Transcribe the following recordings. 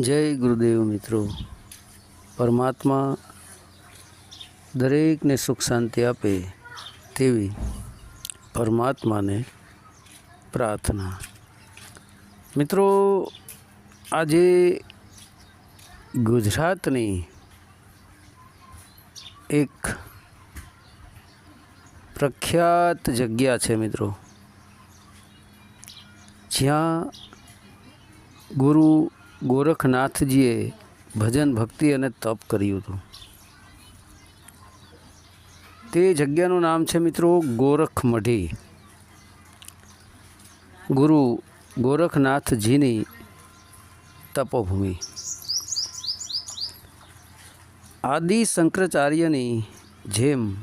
જય ગુરુદેવ મિત્રો. પરમાત્મા દરેકને સુખ શાંતિ આપે તેવી પરમાત્માને પ્રાર્થના. મિત્રો, આજે ગુજરાતની એક પ્રખ્યાત જગ્યા છે મિત્રો. જ્યાં ગુરુ ગોરખનાથજીએ ભજન, ભક્તિ અને તપ કર્યું હતું. તે જગ્યાનું નામ છે મિત્રો ગોરખમઢી ગુરુ ગોરખનાથજીની તપોભૂમિ. આદિ શંકરાચાર્યની જેમ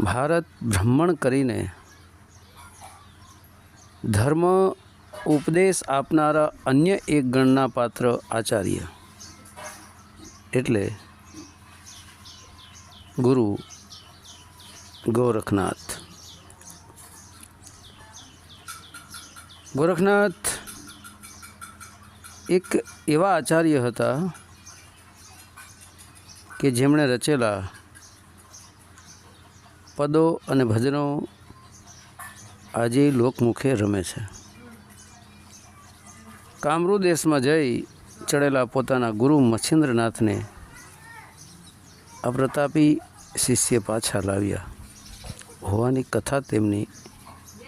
ભારત ભ્રમણ કરીને ધર્મ ઉપદેશ આપનારા અન્ય એક ગણના પાત્ર આચાર્ય. એટલે ગુરુ ગોરખનાથ. ગોરખનાથ એક એવા આચાર્ય હતા કે જેમણે રચેલા પદો અને ભજનો આજે લોકમુખે રમે છે. કામરૂ દેશમાં જઈ ચડેલા પોતાના ગુરુ મચ્છિન્દ્રનાથને આ પ્રતાપી શિષ્ય પાછા લાવ્યા. હોવાની કથા તેમની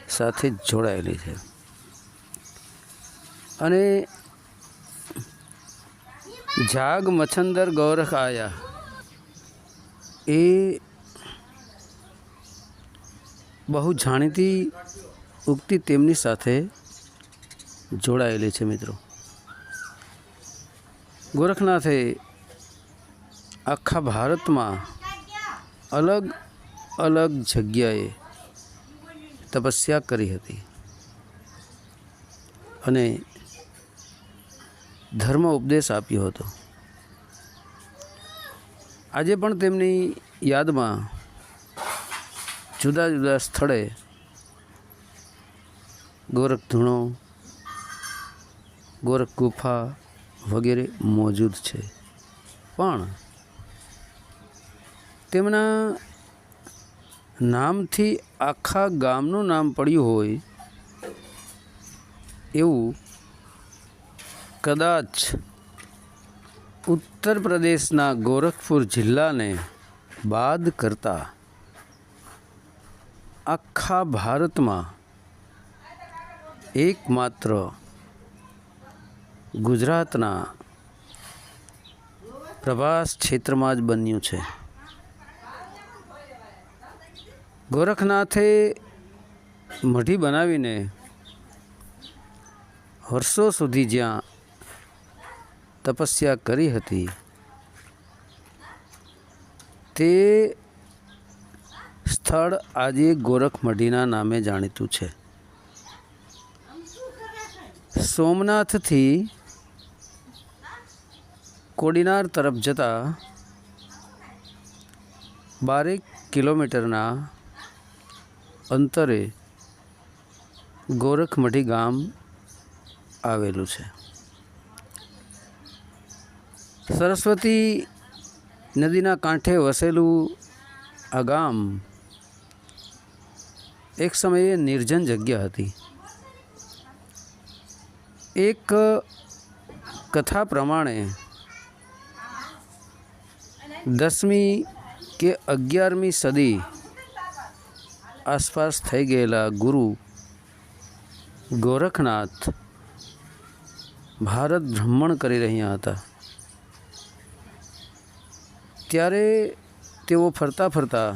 સાથે જોડાયેલી છે. અને જાગ મચ્છંદર ગૌરખ આયા. એ બહુ જાણીતી ઉક્તિ તેમની સાથે જોડાયેલી છે મિત્રો. ગોરખનાથે આખા ભારતમાં અલગ અલગ જગ્યાએ તપસ્યા કરી હતી. અને ધર્મ ઉપદેશ આપ્યો હતો. આજે પણ તેમની યાદમાં જુદા જુદા સ્થળે ગોરખ ધૂણો ગોરખ ગુફા વગેરે મોજૂદ છે. પણ તેમના નામથી આખા ગામનું નામ પડ્યું હોય એવું કદાચ ઉત્તર પ્રદેશના ગોરખપુર જિલ્લાને બાદ કરતા આખા ભારતમાં એકમાત્ર ગુજરાતના પ્રવાસ ક્ષેત્રમાં જ બન્યું છે. ગોરખનાથે મઢી બનાવીને વર્ષો સુધી જ્યાં તપસ્યા કરી હતી, તે સ્થળ આજે ગોરખ મઢીના નામે જાણીતું છે. સોમનાથથી કોડીનાર તરફ જતા બારેક કિલોમીટરના અંતરે ગોરખમઢી ગામ આવેલું છે. સરસ્વતી નદીના કાંઠે વસેલું આ ગામ એક સમયે નિર્જન જગ્યા હતી. એક કથા પ્રમાણે દસમી કે અગિયારમી સદી આસપાસ થઈ ગયેલા ગુરુ ગોરખનાથ ભારત ભ્રમણ કરી રહ્યા હતા. ત્યારે તેઓ ફરતા ફરતા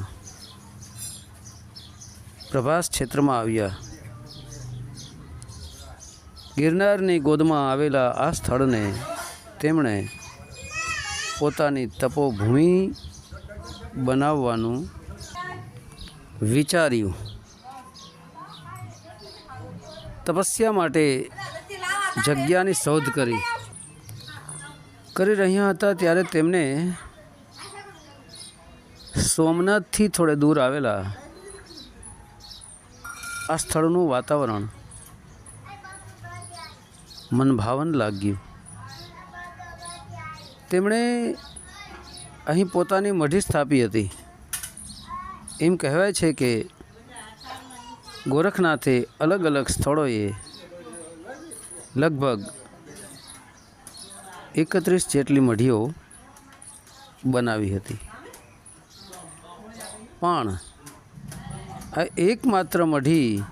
પ્રભાસ ક્ષેત્રમાં આવ્યા. ગિરનારની ગોદમાં આવેલા આ સ્થળને તેમણે પોતાની તપોભૂમિ બનાવવાનું વિચાર્યું. તપસ્યા માટે જગ્યાની શોધ કરી. કરી રહ્યા હતા ત્યારે તેમને સોમનાથથી થોડે દૂર આવેલા આ સ્થળનું વાતાવરણ મનભાવન લાગ્યું. તેમણે અહીં પોતાની મઢી સ્થાપી હતી. એમ કહેવાય છે કે ગોરખનાથે અલગ અલગ સ્થળોએ લગભગ એકત્રીસ જેટલી મઢીઓ બનાવી હતી. પણ આ એકમાત્ર મઢી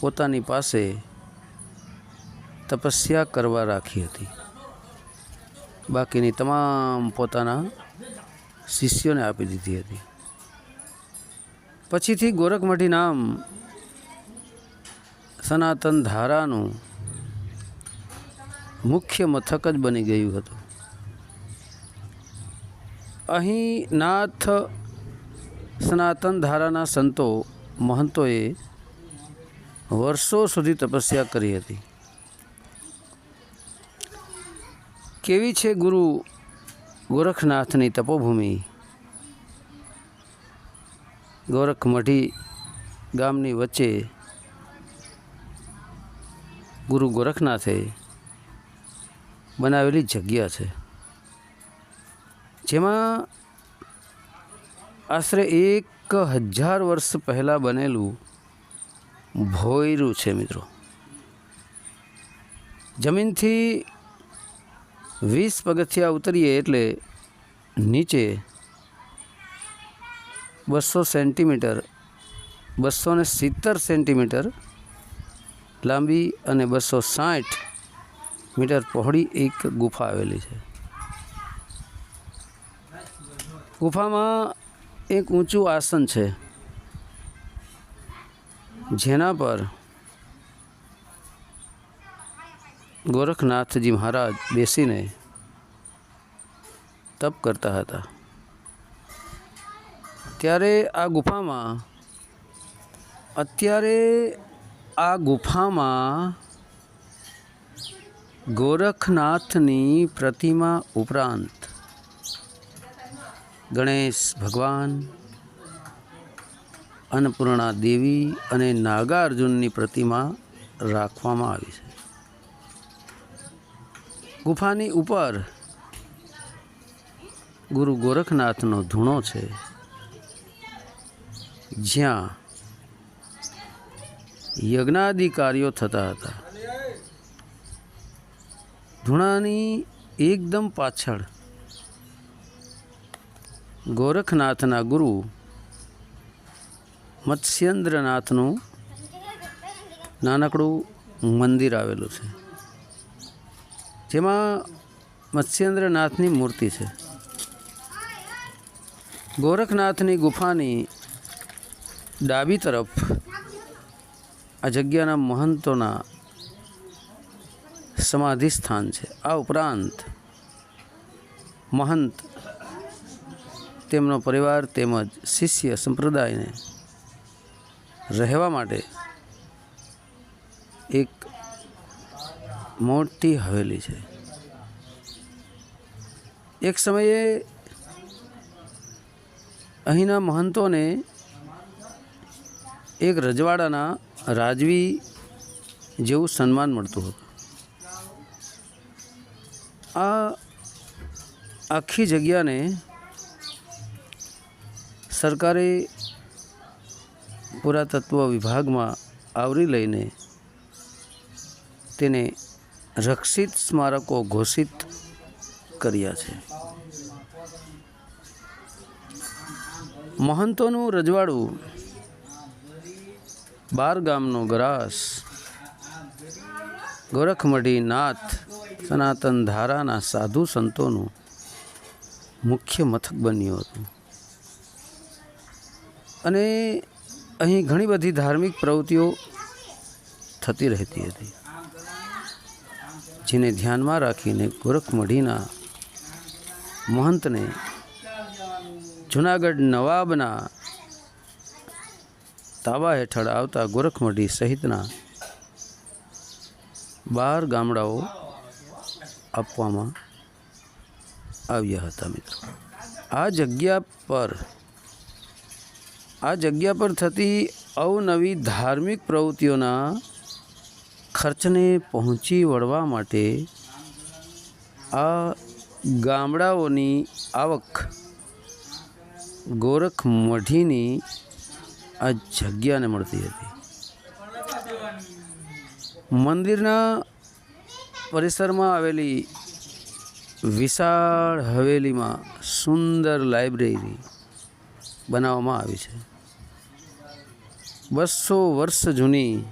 પોતાની પાસે તપસ્યા કરવા રાખી હતી. બાકીની તમામ પોતાના શિષ્યોને આપી દીધી હતી. પછીથી ગોરખમઠી નામ સનાતન ધારાનું મુખ્ય મથક જ બની ગયું હતું. અહીં નાથ સનાતન ધારાના સંતો મહંતોએ વર્ષો સુધી તપસ્યા કરી હતી. કેવી છે ગુરુ ગોરખનાથની તપોભૂમિ? ગોરખમઢી ગામની વચ્ચે ગુરુ ગોરખનાથે બનાવેલી જગ્યા છે. જેમાં આશરે એક હજાર વર્ષ પહેલાં બનેલું ભોયરું છે મિત્રો. જમીનથી વીસ પગથિયા ઉતરીએ એટલે નીચે બસો સેન્ટીમીટર, બસો ને સિત્તેર સેન્ટીમીટર લાંબી અને બસો સાઠ મીટર પહોળી એક ગુફા આવેલી છે. ગુફામાં એક ઊંચું આસન છે, જેના પર ગોરખનાથજી મહારાજ બેસીને તપ કરતા હતા. ત્યારે આ ગુફામાં, અત્યારે આ ગુફામાં ગોરખનાથની પ્રતિમા ઉપરાંત ગણેશ ભગવાન, અન્નપૂર્ણા દેવી અને નાગાર્જુનની પ્રતિમા રાખવામાં આવી છે. ગુફાની ઉપર ગુરુ ગોરખનાથનો ધૂણો છે. જ્યાં યજ્ઞાદિ કાર્યો થતા હતા. ધૂણાની એકદમ પાછળ ગોરખનાથના ગુરુ મત્સ્યેન્દ્રનાથનું નાનકડું મંદિર આવેલું છે. જેમાં મત્સ્યેન્દ્રનાથની મૂર્તિ છે. ગોરખનાથની ગુફાની ડાબી તરફ આ જગ્યાના મહંતોના સમાધિ સ્થાન છે. આ ઉપરાંત મહંત, તેમનો પરિવાર તેમજ શિષ્ય સંપ્રદાયને રહેવા માટે એક મોટી હવેલી છે. એક સમયે અહીંના મહંતોને એક રજવાડાના રાજવી જેવું સન્માન મળતું હતું. આ આખી જગ્યાને સરકારે પુરાતત્વ વિભાગમાં આવરી લઈને તેને રક્ષિત સ્મારકો ઘોષિત કર્યા છે. મહંતોનું રજવાડું બાર ગામનો ગ્રાસ. ગોરખમઢી નાથ સનાતન ધારાના સાધુ સંતોનું મુખ્ય મથક બન્યું હતું. અને અહીં ઘણી બધી ધાર્મિક પ્રવૃત્તિઓ થતી રહેતી હતી. જેને ધ્યાનમાં રાખીને ગોરખમઢીના મહંતને જુનાગઢ નવાબના તાવા હેઠળ આવતા ગોરખમઢી સહિતના બાર ગામડાઓ આપવામાં આવ્યા હતા મિત્રો. આ જગ્યા પર, આ જગ્યા પર થતી અવનવી ધાર્મિક પ્રવૃત્તિઓના ખર્ચને પહોંચી વળવા માટે આ ગામડાઓની આવક ગોરખ મઢીની આ જગ્યાને મળતી હતી. મંદિરના પરિસરમાં આવેલી વિશાળ હવેલીમાં સુંદર લાઇબ્રેરી બનાવવામાં આવી છે. બસો વર્ષ જૂની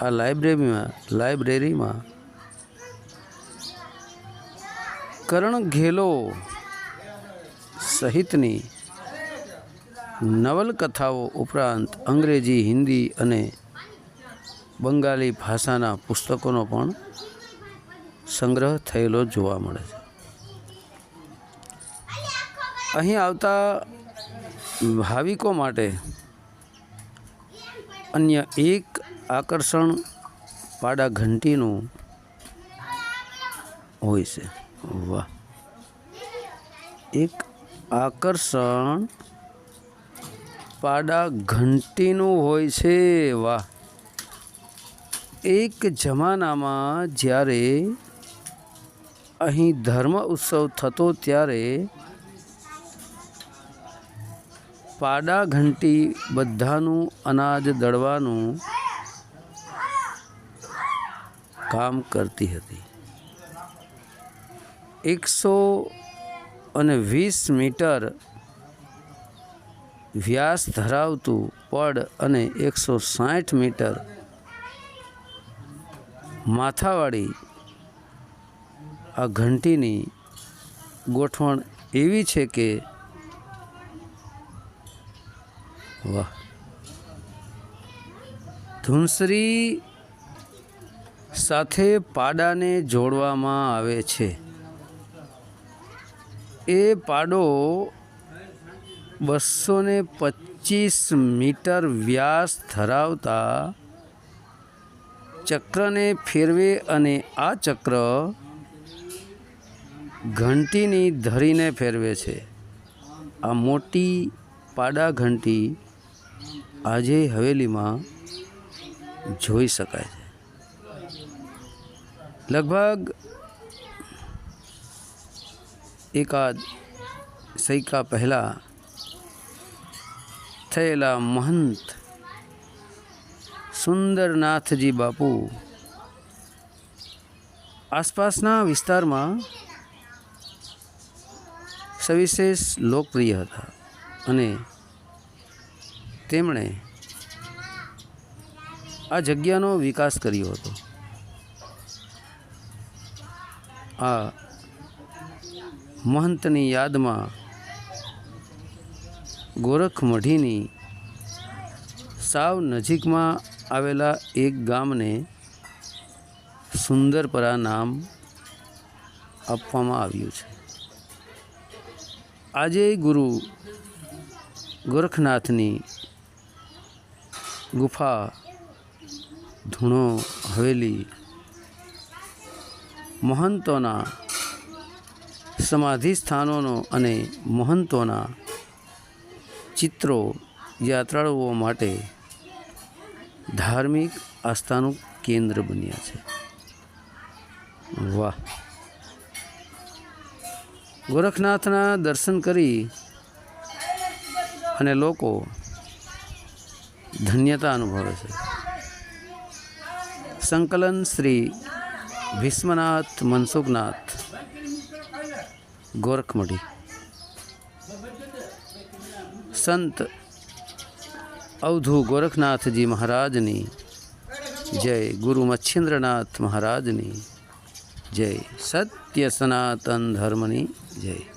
આ લાઇબ્રેરીમાં લાઇબ્રેરીમાં. કરણ ઘેલો સહિતની નવલકથાઓ ઉપરાંત અંગ્રેજી, હિન્દી અને બંગાળી ભાષાના પુસ્તકોનો પણ સંગ્રહ થયેલો જોવા મળે છે. અહીં આવતા ભાવિકો માટે અન્ય એક આકર્ષણ પાડા ઘંટીનું હોય છે. વાહ. એક આકર્ષણ પાડા ઘંટીનું હોય છે. વાહ. એક જમાનામાં જ્યારે અહીં ધર્મ ઉત્સવ થતો ત્યારે પાડા ઘંટી બધાનું અનાજ દળવાનું કામ કરતી હતી. એકસો અને વીસ મીટર વ્યાસ ધરાવતું પડ અને એકસો સાઠ મીટર માથાવાળી આ ઘંટીની ગોઠવણ એવી છે કે વાહ. ધૂંસરી સાથે પાડાને જોડવામાં આવે છે. એ પાડો બસો ને પચીસ મીટર વ્યાસ ધરાવતા ચક્રને ફેરવે અને આ ચક્ર ઘંટીની ધરીને ફેરવે છે. આ મોટી પાડા ઘંટી આજે હવેલીમાં જોઈ શકાય લગભગ એકાદ સૈકા પહેલાં થયેલા મહંત સુંદરનાથજી બાપુ આસપાસના વિસ્તારમાં સવિશેષ લોકપ્રિય હતા અને તેમણે આ જગ્યાનો વિકાસ કર્યો હતો. આ મહંતની યાદમાં ગોરખમઢીની સાવ નજીકમાં આવેલા એક ગામને સુંદરપરા નામ આપવામાં આવ્યું છે. આજે ગુરુ ગોરખનાથની ગુફા ધૂણો હવેલી મહંતોના સમાધિ સ્થાનોનો અને મહંતોના ચિત્રો યાત્રાળુઓ માટે ધાર્મિક આસ્થાનું કેન્દ્ર બન્યા છે. વાહ! ગોરખનાથના દર્શન કરી અને લોકો ધન્યતા અનુભવે છે. સંકલન શ્રી ભીષ્મનાથ મનસુખનાથ. ગોરખમઢી. સંત અવધુ ગોરખનાથજી મહારાજની. જય ગુરુ મચ્છિન્દ્રનાથ મહારાજની. જય સત્ય સનાતન ધર્મની જય.